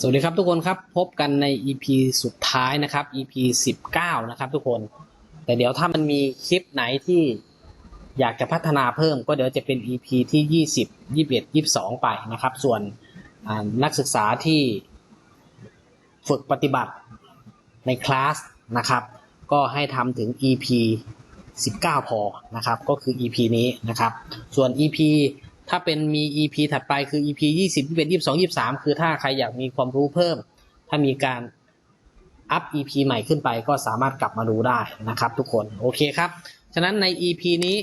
สวัสดีครับทุกคนครับพบกันใน EP สุดท้ายนะครับ EP 19 นะครับทุกคน แต่เดี๋ยวถ้ามันมีคลิปไหนที่อยากจะพัฒนาเพิ่มก็เดี๋ยวจะเป็น EP ที่ 20 21 22 ไปนะครับ ส่วนนักศึกษาที่ฝึกปฏิบัติในคลาสนะครับ ก็ให้ทำถึง EP 19 พอนะครับ ก็คือ EP นี้นะครับ ส่วน EP ถ้าเป็นมี EP ถัดไปคือ EP 20 21 22 23คือถ้าใครอยากมีความรู้เพิ่ม ถ้ามีการอัพ EP ใหม่ขึ้นไปก็สามารถกลับมาดูได้นะครับ ทุกคนโอเคครับ ฉะนั้นใน EP นี้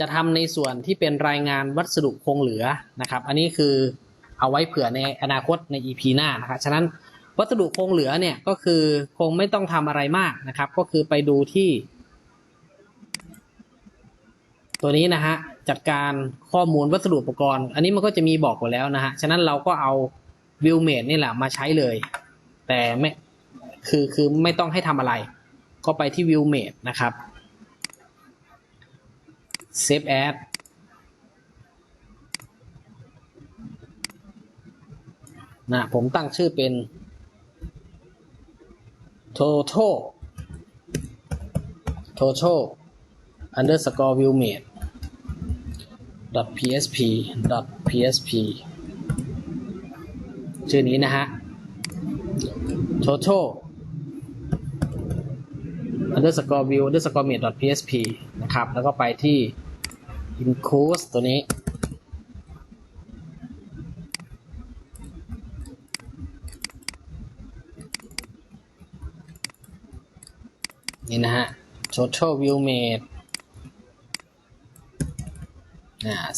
จะทำในส่วนที่เป็นรายงานวัสดุคงเหลือนะครับ อันนี้คือเอาไว้เผื่อในอนาคตใน EP หน้านะครับฉะนั้นวัสดุคงเหลือเนี่ยก็คือคงไม่ต้องทำอะไรมากนะครับ ก็คือไปดูที่ ตัวนี้นะฮะ จัดการข้อมูลวัสดุอุปกรณ์ อันนี้มันก็จะมีบอกไว้แล้วนะฮะ ฉะนั้นเราก็เอาวิวเมดนี่แหละมาใช้เลย แต่ไม่คือคือไม่ต้องให้ทำอะไร ก็ไปที่วิวเมดนะครับ Save as นะผมตั้งชื่อเป็น total total underscore viewmate .php .php ชื่อนี้นะฮะ total underscore view underscore mate .php นะครับ แล้วก็ไปที่ include ตัวนี้ นี่นะฮะ total view mate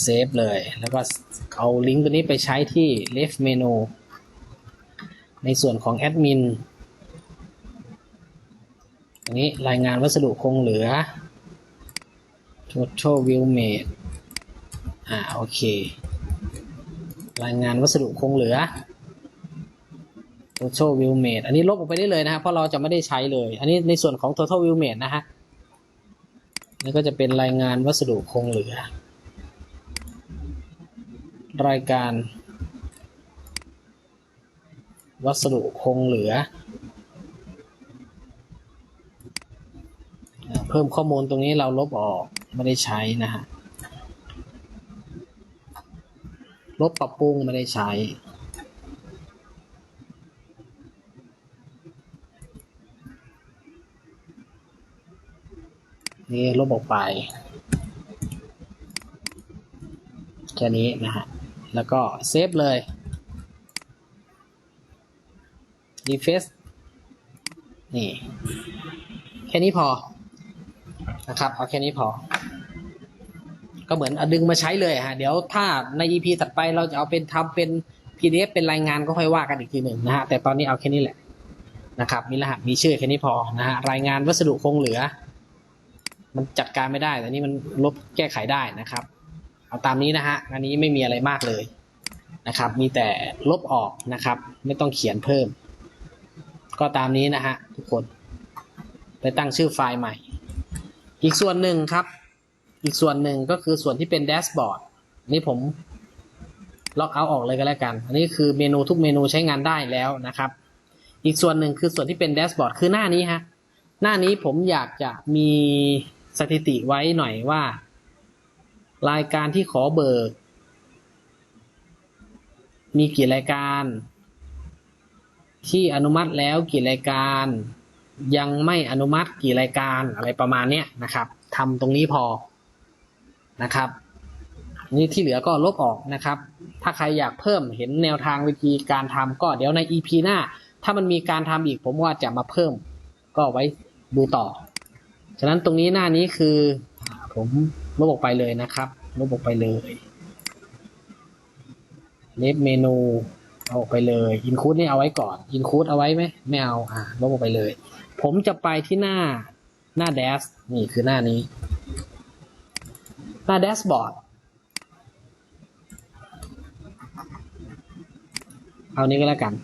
เซฟเลย แล้วก็เอาลิงก์ตัวนี้ไปใช้ที่ left menu ในส่วนของแอดมินอันนี้รายงานวัสดุคงเหลือ total view mate อ่าโอเค รายงานวัสดุคงเหลือ total view mate อันนี้ลบออกไปได้เลยนะครับเพราะเราจะไม่ได้ใช้เลย อันนี้ในส่วนของ total view mate นะฮะนี่ก็จะเป็นรายงานวัสดุคงเหลือ รายการ วัสดุคงเหลือ เพิ่มข้อมูลตรงนี้เราลบออกไม่ได้ใช้นะฮะ ลบปรับปรุงไม่ได้ใช้ นี่ลบออกไปแค่นี้นะฮะ แล้วก็เซฟเลย refresh นี่ แค่นี้พอนะครับเอาแค่นี้พอ ก็เหมือนอดึงมาใช้เลยฮะ เดี๋ยวถ้าใน EP ถัดไปเราจะเอาเป็นทำเป็น PDF เป็นรายงานก็ค่อยว่ากันอีกทีหนึ่งนะฮะ แต่ตอนนี้เอาแค่นี้แหละนะครับ มีรหัสมีชื่อแค่นี้พอนะฮะ รายงานวัสดุคงเหลือ มันจัดการไม่ได้ แต่นี่มันลบแก้ไขได้นะครับ เอาตามนี้นะฮะอันนี้ไม่มีอะไรมากเลยนะครับ มีแต่ลบออกนะครับ ไม่ต้องเขียนเพิ่ม ก็ตามนี้นะฮะทุกคน ไปตั้งชื่อไฟล์ใหม่ อีกส่วนหนึ่งครับ อีกส่วนหนึ่งก็คือส่วนที่เป็นแดชบอร์ดนี่ผมล็อกเอาออกเลยก็แล้วกัน อันนี้คือเมนูทุกเมนูใช้งานได้แล้วนะครับ อีกส่วนหนึ่งคือส่วนที่เป็นแดชบอร์ดคือหน้านี้ฮะ หน้านี้ผมอยากจะมีสถิติไว้หน่อยว่า รายการที่ขอเบิก มีกี่รายการ ที่อนุมัติแล้วกี่รายการ ยังไม่อนุมัติกี่รายการอะไรประมาณเนี้ยนะครับทำตรงนี้พอนะครับนี่ที่เหลือก็ลบออกนะครับ ถ้าใครอยากเพิ่มเห็นแนวทางวิธีการทำก็เดี๋ยวใน EP หน้า ถ้ามันมีการทำอีกผมว่าจะมาเพิ่ม ก็ไว้ดูต่อ ฉะนั้นตรงนี้หน้านี้คือผมลบออกไปเลยนะครับ ลบออกไปเลยเลฟเมนูเอาออกไปเลยอินคูดนี่เอาไว้ก่อนอินคูดเอาไว้ไหมไม่เอาอ่าลบออกไปเลย ผมจะไปที่หน้าหน้าแดชนี่คือหน้านี้ หน้าแดชบอร์ดเอานี้ก็แล้วกัน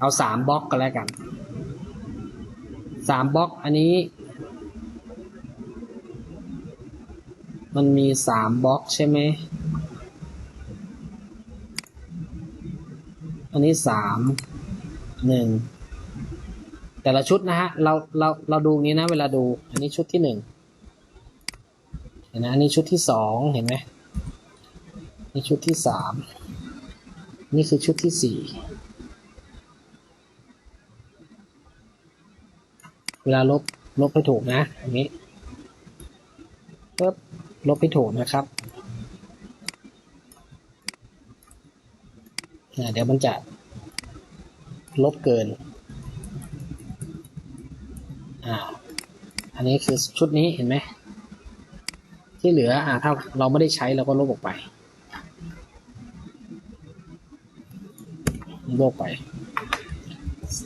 เอาสามบล็อกก็แล้วกันสามบล็อกอันนี้ มันมีสามบล็อกใช่ไหม อันนี้สามหนึ่งแต่ละชุดนะฮะ เราเราเราดูงี้นะ เวลาดู อันนี้ชุดที่หนึ่งเห็นไหมอันนี้ชุดที่สองเห็นไหมนี่ชุดที่สามนี่คือชุดที่สี่เวลาลบลบให้ถูกนะอันนี้ ลบให้ถูกนะครับเดี๋ยวมันจะลบเกิน อ่า อันนี้คือชุดนี้เห็นไหม ที่เหลือ อ่า ถ้าเราไม่ได้ใช้เราก็ลบออกไป ลบไป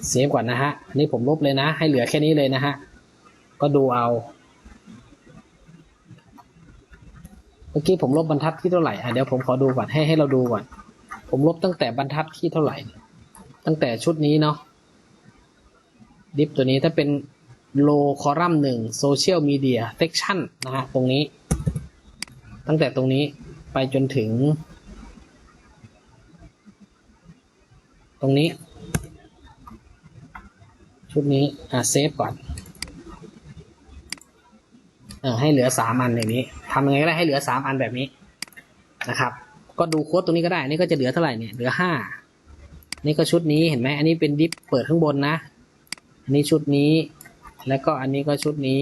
เซฟก่อนนะฮะ อันนี้ผมลบเลยนะ ให้เหลือแค่นี้เลยนะฮะ ก็ดูเอา เมื่อ กี้ผมลบบรรทัดที่เท่าไหร่อะเดี๋ยวผมขอดูก่อนให้ให้เราดูก่อน ผมลบตั้งแต่บรรทัดที่เท่าไหร่ ตั้งแต่ชุดนี้เนาะดิฟตัวนี้ถ้าเป็นโลคอรัมหนึ่งโซเชียลมีเดียเซกชันนะฮะตรงนี้ ตั้งแต่ตรงนี้ไปจนถึง ตรงนี้ ชุดนี้อ่าเซฟก่อน ออให้เหลือสามอันอย่างนี้ทำยังไงก็ได้ให้เหลือสามอันแบบนี้นะครับ ก็ดูโค้ดตรงนี้ก็ได้ นี่ก็จะเหลือเท่าไหร่เนี่ยเหลือห้านี่ก็ชุดนี้เห็นไหมอันนี้เป็นดิฟเปิดข้างบนนะ อันนี้ชุดนี้ แล้วก็อันนี้ก็ชุดนี้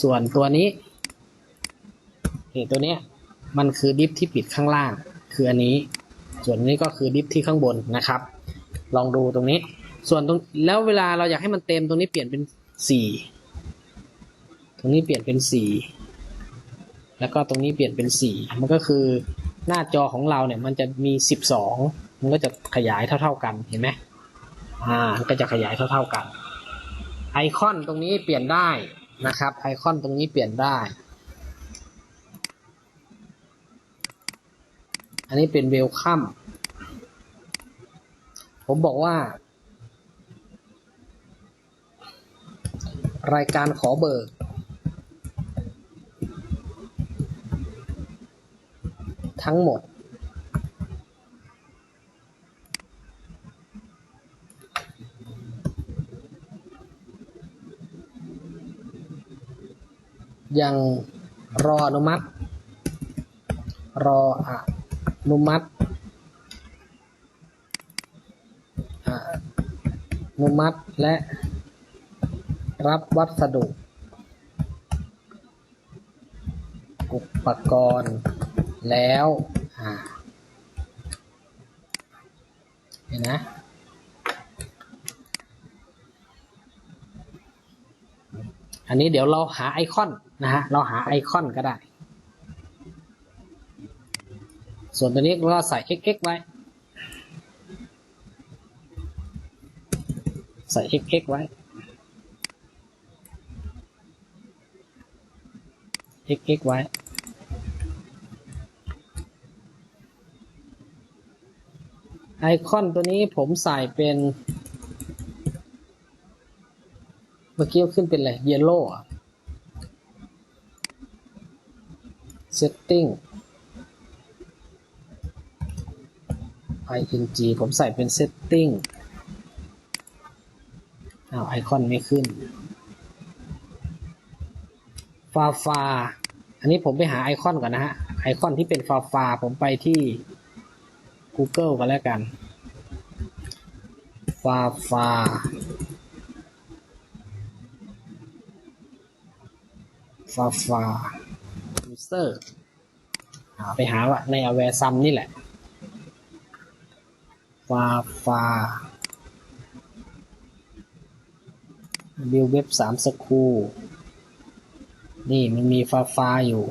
ส่วนตัวนี้นี่ตัวเนี้ยมันคือดิฟที่ปิดข้างล่าง คืออันนี้ ส่วนนี้ก็คือดิฟที่ข้างบนนะครับ ลองดูตรงนี้ ส่วนตรงแล้วเวลาเราอยากให้มันเต็มตรงนี้เปลี่ยนเป็นสี่ ตรงนี้เปลี่ยนเป็นสี แล้วก็ตรงนี้เปลี่ยนเป็นสี มันก็คือหน้าจอของเราเนี่ยมันจะมีสิบสองมันก็จะขยายเท่า ๆกันเห็นไหมอ่ามันก็จะขยายเท่า ๆกัน ไอคอนตรงนี้เปลี่ยนได้นะครับ ไอคอนตรงนี้เปลี่ยนได้ อันนี้เป็นเวลคัมผมบอกว่า รายการขอเบิก ทั้งหมด ยังรออนุมัติ รออนุมัติอนุมัติและรับวัสดุ อุปกรณ์ แล้วอ่าเห็นนะ อันนี้เดี๋ยวเราหาไอคอนนะฮะ เราหาไอคอนก็ได้ ส่วนตัวนี้เราใส่ xx ไว้ ใส่ xx ไว้ xx ไว้ ไอคอนตัวนี้ผมใส่เป็น เมื่อกี้ขึ้นเป็นอะไร yellow อะ setting ing ผมใส่เป็น setting อ้าวไอคอนไม่ขึ้น ฟาฟา อันนี้ผมไปหาไอคอนก่อนนะฮะ ไอคอนที่เป็นฟาฟา ผมไปที่ Google กันแล้วกันฟาฟาฟาฟา user อ่าไปหาว่าใน aware sum นี่แหละฟาฟาวิวเว็บสามสคูนี่มันมีฟาฟาอยู่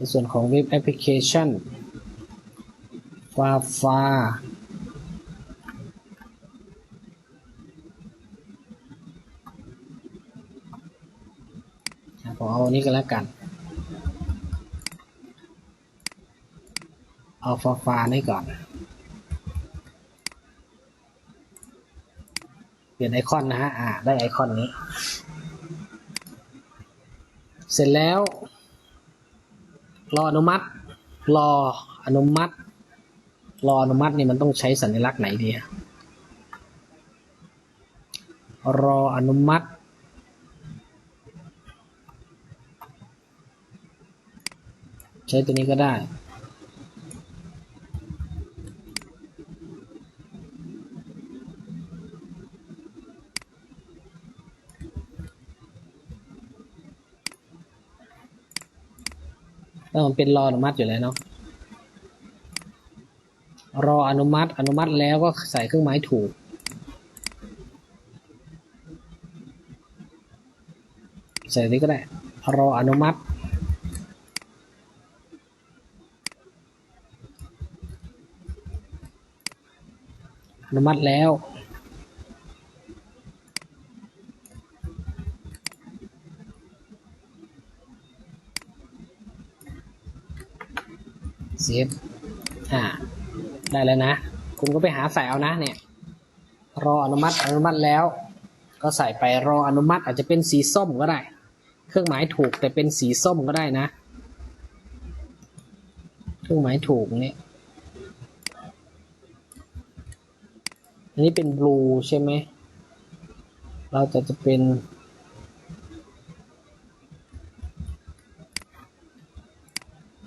ในส่วนของเว็บแอปพลิเคชันฟาฟาผมเอาอันนี้ก็แล้วกัน เอาฟาฟานี่ก่อน เปลี่ยนไอคอนนะฮะ อ่า ได้ไอคอนนี้ เสร็จแล้ว รออนุมัติ รออนุมัติ รออนุมัตินี่มันต้องใช้สัญลักษณ์ไหนดีอะรออนุมัติ ใช้ตัวนี้ก็ได้ แล้วมันเป็นรออนุมัติอยู่แล้วเนาะรออนุมัติอนุมัติแล้วก็ใส่เครื่องหมายถูก ใส่นี้ก็ได้ รออนุมัติ อนุมัติแล้ว ซฟอ่า ได้แล้วนะ คุณก็ไปหาใส่เอานะเนี่ย รออนุมัติอนุมัติแล้ว ก็ใส่ไปรออนุมัติอาจจะเป็นสีส้มก็ได้ เครื่องหมายถูกแต่เป็นสีส้มก็ได้นะ เครื่องหมายถูกเนี่ยอันนี้เป็นบลูใช่ไหม เราจะจะเป็น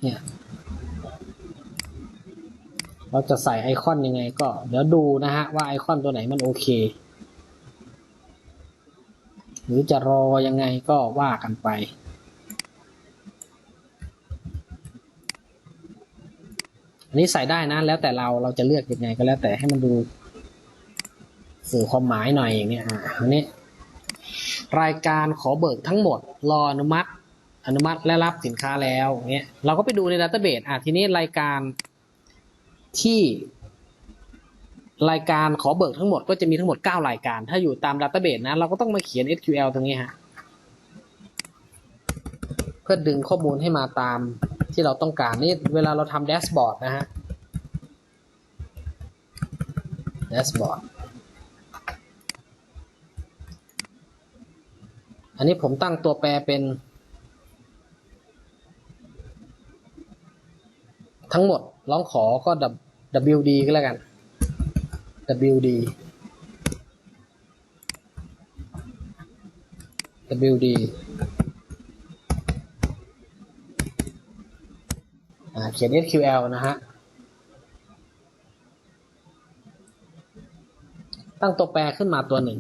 เนี่ย เราจะใส่ไอคอนยังไงก็เดี๋ยวดูนะฮะว่าไอคอนตัวไหนมันโอเค หรือจะรอยังไงก็ว่ากันไปอันนี้ใส่ได้นะแล้วแต่เราเราจะเลือกยังไงก็แล้วแต่ให้มันดูสื่อความหมายหน่อยอย่างเนี้ยอะอันนี้ รายการขอเบิกทั้งหมด รออนุมัติ อนุมัติและรับสินค้าแล้วเนี้ยเราก็ไปดูในดัตเตอร์เบสอะทีนี้รายการ ที่รายการขอเบิกทั้งหมดก็จะมีทั้งหมด 9 รายการ ถ้าอยู่ตามดัตเตอร์เบสนะ เราก็ต้องมาเขียน SQL ตรงนี้ฮะ เพื่อดึงข้อมูลให้มาตามที่เราต้องการนี่เวลาเราทำแดชบอร์ดนะฮะแดชบอร์ดอันนี้ผมตั้งตัวแปรเป็น ทั้งหมดร้องขอก็ WD ก็แล้วกัน WD WD เขียน SQL นะฮะ ตั้งตัวแปรขึ้นมาตัวหนึ่ง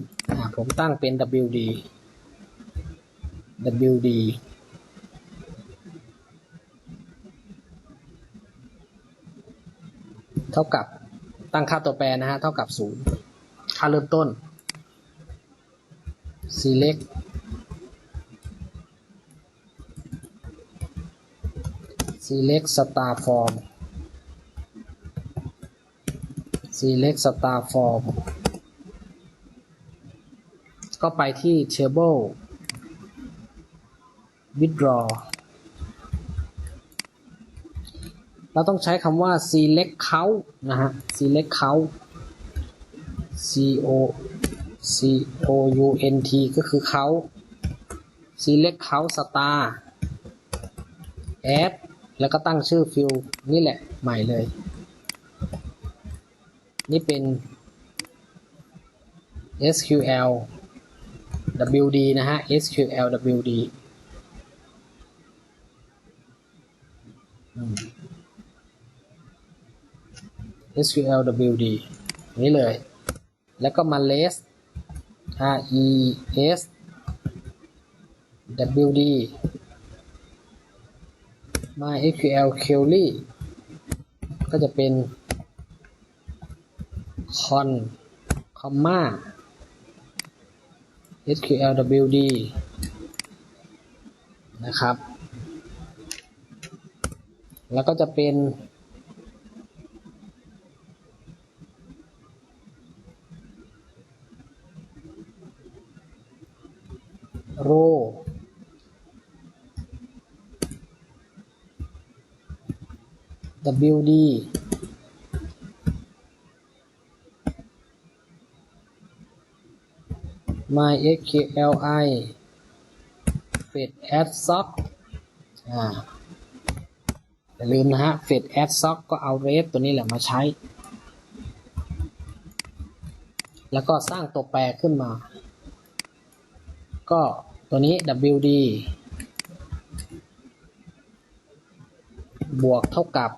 ผมตั้งเป็น WD WD เท่ากับตั้งค่าตัวแปรนะฮะเท่ากับศูนย์ค่าเริ่มต้น select select star form select star form ก็ไปที่ table withdraw เราต้องใช้คำว่า select count นะฮะ select count c o c o u n t ก็คือ count select count star add แล้วก็ตั้งชื่อฟิลนี่แหละใหม่เลย นี่เป็น SQL WD นะฮะ SQL WD SQL WD นี้เลย แล้วก็มา less R E S WD MySQL query ก็จะเป็น con comma SQL WD นะครับ แล้วก็จะเป็น row WD MySQLi fetch add sock อ่าอย่าลืมนะฮะ Fed Add Sock ก็เอา Rate ตัวนี้แหละมาใช้ แล้วก็สร้างตัวแปรขึ้นมา ก็ ตัวนี้ WD บวกเท่ากับ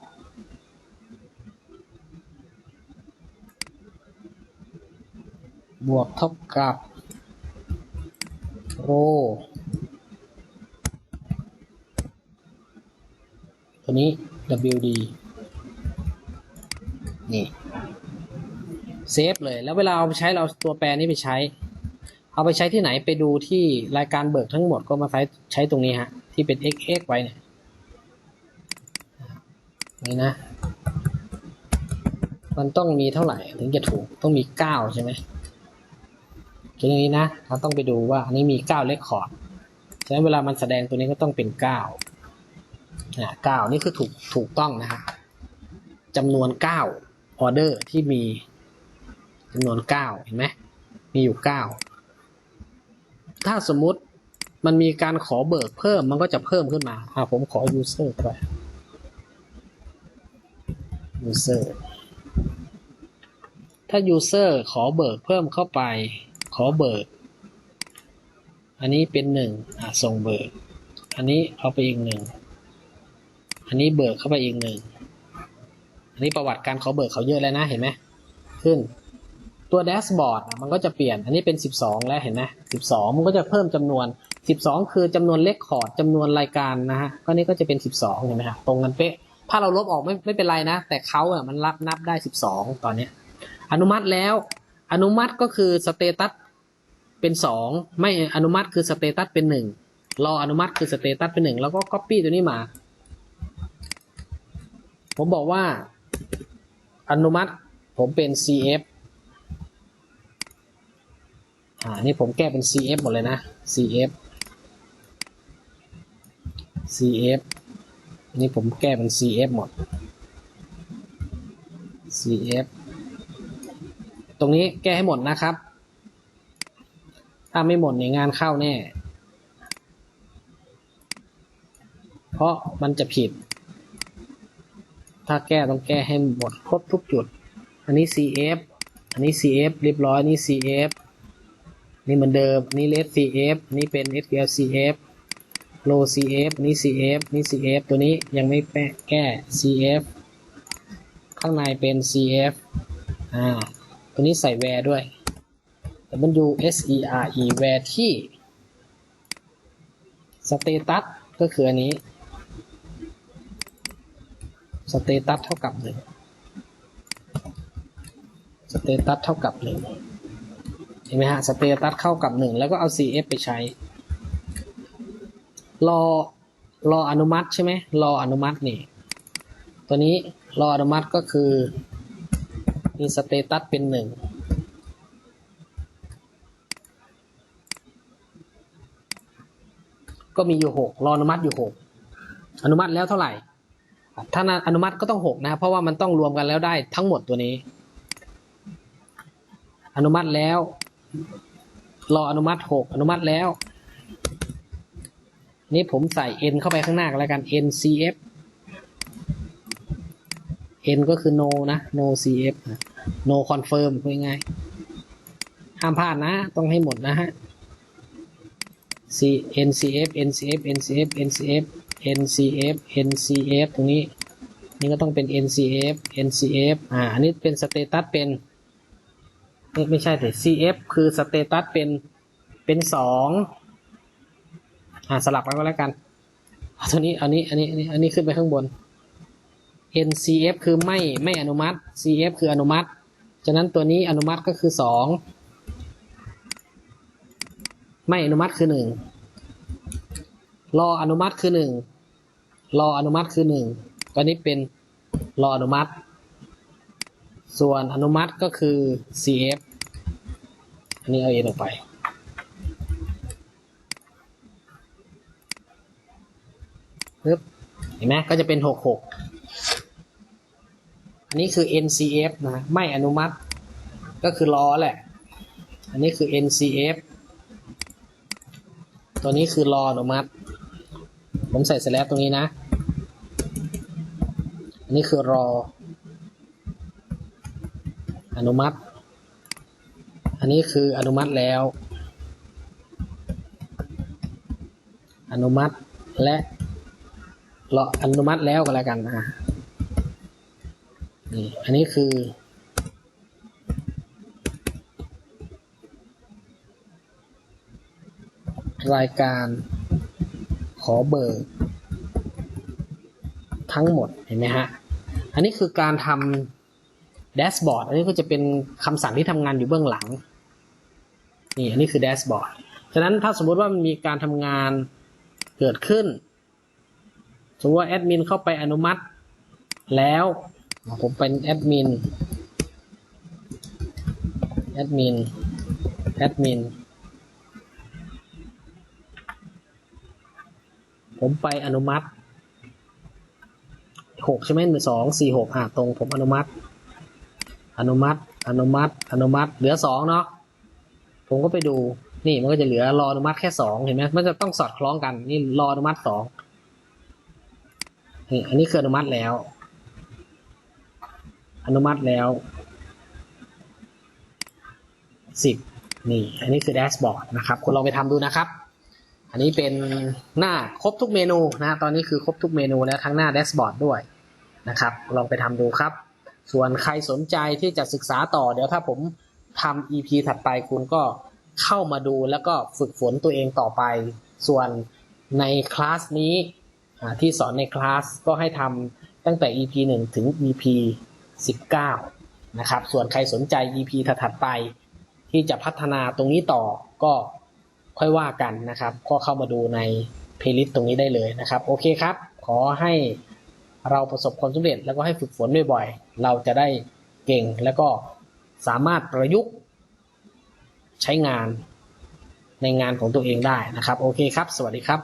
บวกเท่ากับโรตัวนี้ WD นี่ เซฟเลย แล้วเวลาเอาไปใช้เราตัวแปรนี้ไปใช้ เอาไปใช้ที่ไหนไปดูที่รายการเบิกทั้งหมดก็มาใช้ใช้ตรงนี้ฮะ ที่เป็น xx ไว้เนี่ยนี่นะ มันต้องมีเท่าไหร่ถึงจะถูกต้องมีเก้าใช่ไหมทีนี้นะเราต้องไปดูว่าอันนี้มีเก้าเลคคอร์ดฉะนั้นเวลามันแสดงตัวนี้ก็ต้องเป็นเก้าเก้านี่คือถูกถูกต้องนะฮะจำนวนเก้าออเดอร์ที่มีจำนวนเก้าเห็นไหมมีอยู่เก้า ถ้าสมมุติมันมีการขอเบิกเพิ่มมันก็จะเพิ่มขึ้นมาอ่าผมขอ user ไป user ถ้า user ขอเบิกเพิ่มเข้าไป ขอเบิก อันนี้เป็นหนึ่งอะส่งเบิก อันนี้เอาไปอีกหนึ่ง อันนี้เบิกเข้าไปอีกหนึ่ง อันนี้ประวัติการขอเบิกเขาเยอะแล้วนะเห็นไหมขึ้น ตัวแดชบอร์ดมันก็จะเปลี่ยน อันนี้เป็น 12 แล้วเห็นไหม12 มันก็จะเพิ่มจำนวน 12 คือจำนวนเลขคอร์ดจำนวนรายการนะฮะ ก็นี่ก็จะเป็น 12 เห็นไหมฮะตรงกันเป๊ะ ถ้าเราลบออกไม่ไม่เป็นไรนะ แต่เขาอะมันรับนับได้ 12 ตอนเนี้ อนุมัติแล้ว อนุมัติก็คือสเตตัสเป็น 2 ไม่อนุมัติคือสเตตัสเป็น 1 รออนุมัติคือสเตตัสเป็น 1 แล้วก็ Copy ตัวนี้มา ผมบอกว่าอนุมัติผมเป็น CF อ่า นี่ผมแก้เป็น CF หมดเลยนะ CF CF นี่ผมแก้เป็น CF หมด CF ตรงนี้แก้ให้หมดนะครับ ถ้าไม่หมดในยงานเข้าแน่ เพราะมันจะผิด ถ้าแก้ต้องแก้ให้หมดครบทุกจุด อันนี้ CF อันนี้ CF เรียบร้อยนี่ CF นี่เหมือนเดิมอันนี่ red CF นี่เป็น SQL CF low CF นี่ CF นี่ CF ตัวนี้ยังไม่แปะแก้ CF ข้างในเป็น CF อ่า ตัวนี้ใส่ where ด้วย W S E R E where ที่ status ก็คืออันนี้ status เท่ากับหนึ่ง status เท่ากับหนึ่ง เห็นไหมฮะสเตตัสเข้ากับหนึ่งแล้วก็เอา CF ไปใช้ รอรออนุมัติใช่ไหมรออนุมัตินี่ ตัวนี้รออนุมัติก็คือมีสเตตัสเป็นหนึ่งก็มีอยู่หกรออนุมัติอยู่หกอนุมัติแล้วเท่าไหร่ ถ้าอนุมัติก็ต้องหกนะ เพราะว่ามันต้องรวมกันแล้วได้ทั้งหมดตัวนี้ อนุมัติแล้ว รออนุมัติหกอนุมัติแล้ว นี่ผมใส่ n เข้าไปข้างหน้ากันแล้วกัน ncf n ก็คือ no นะ no cf no confirm ง่ายๆห้ามพลาดนะ ต้องให้หมดนะฮะ c ncf ncf ncf ncf ncf ncf ตรงนี้ นี่ก็ต้องเป็น ncf ncf อ่าอันนี้เป็นสเตตัสเป็น ไม่ไม่ใช่แต่ CF คือสเตตัสเป็นเป็นสองอ่าสลับกันก็แล้วกันเอาตัวนี้อันนี้อันนี้อันนี้อันนี้ขึ้นไปข้างบน NCF คือไม่ไม่อนุมัติ CF คืออนุมัติ ฉะนั้นตัวนี้อนุมัติก็คือสองไม่อนุมัติคือหนึ่งรออนุมัติคือหนึ่งรออนุมัติคือหนึ่งตัวนี้เป็นรออนุมัติ ส่วนอนุมัติก็คือ CF อันนี้เอาเอ็นออกไป ปึ๊บ เห็นไหมก็จะเป็น 66 อันนี้คือ NCF นะ ไม่อนุมัติ ก็คือรอแหละ อันนี้คือ NCF ตัวนี้คือรออนุมัติ ผมใส่เสร็จแล้วตรงนี้นะ อันนี้คือรอ อนุมัติ อันนี้คืออนุมัติแล้ว อนุมัติและรออนุมัติแล้วก็แล้วกันนะนี่อันนี้คือ รายการขอเบอร์ทั้งหมดเห็นไหมฮะ อันนี้คือการทำ แดชบอร์ดอันนี้ก็จะเป็นคำสั่งที่ทำงานอยู่เบื้องหลัง นี่อันนี้คือแดชบอร์ดฉะนั้นถ้าสมมุติว่ามันมีการทำงานเกิดขึ้น สมมติว่าแอดมินเข้าไปอนุมัติ แล้วผมเป็นแอดมินแอดมินแอดมินผมไปอนุมัติหกใช่ไหมหนึ่งสองสี่หกอะตรงผมอนุมัติ อนุมัติ อนุมัติ อนุมัติ เหลือสองเนาะ ผมก็ไปดู นี่มันก็จะเหลือรออนุมัติแค่สองเห็นไหมมันจะต้องสอดคล้องกัน นี่รออนุมัติสองนี่อันนี้คืออนุมัติแล้ว อนุมัติแล้วสิบนี่ อันนี้คือแดชบอร์ดนะครับ คุณลองไปทำดูนะครับ อันนี้เป็นหน้าครบทุกเมนูนะ ตอนนี้คือครบทุกเมนูแล้วทั้งหน้าแดชบอร์ดด้วยนะครับ ลองไปทำดูครับ ส่วนใครสนใจที่จะศึกษาต่อ เดี๋ยวถ้าผมทำ EP ถัดไปคุณก็เข้ามาดูแล้วก็ฝึกฝนตัวเองต่อไป ส่วนในคลาสนี้ที่สอนในคลาสก็ให้ทำตั้งแต่ EP 1 ถึง EP 19 นะครับ ส่วนใครสนใจ EP ถัดๆไป ที่จะพัฒนาตรงนี้ต่อก็ค่อยว่ากันนะครับ ก็เข้ามาดูในเพลย์ลิสต์ตรงนี้ได้เลยนะครับ โอเคครับ ขอให้ เราประสบความสำเร็จแล้วก็ให้ฝึกฝนบ่อยๆเราจะได้เก่งแล้วก็สามารถประยุกต์ใช้งานในงานของตัวเองได้นะครับ โอเคครับ สวัสดีครับ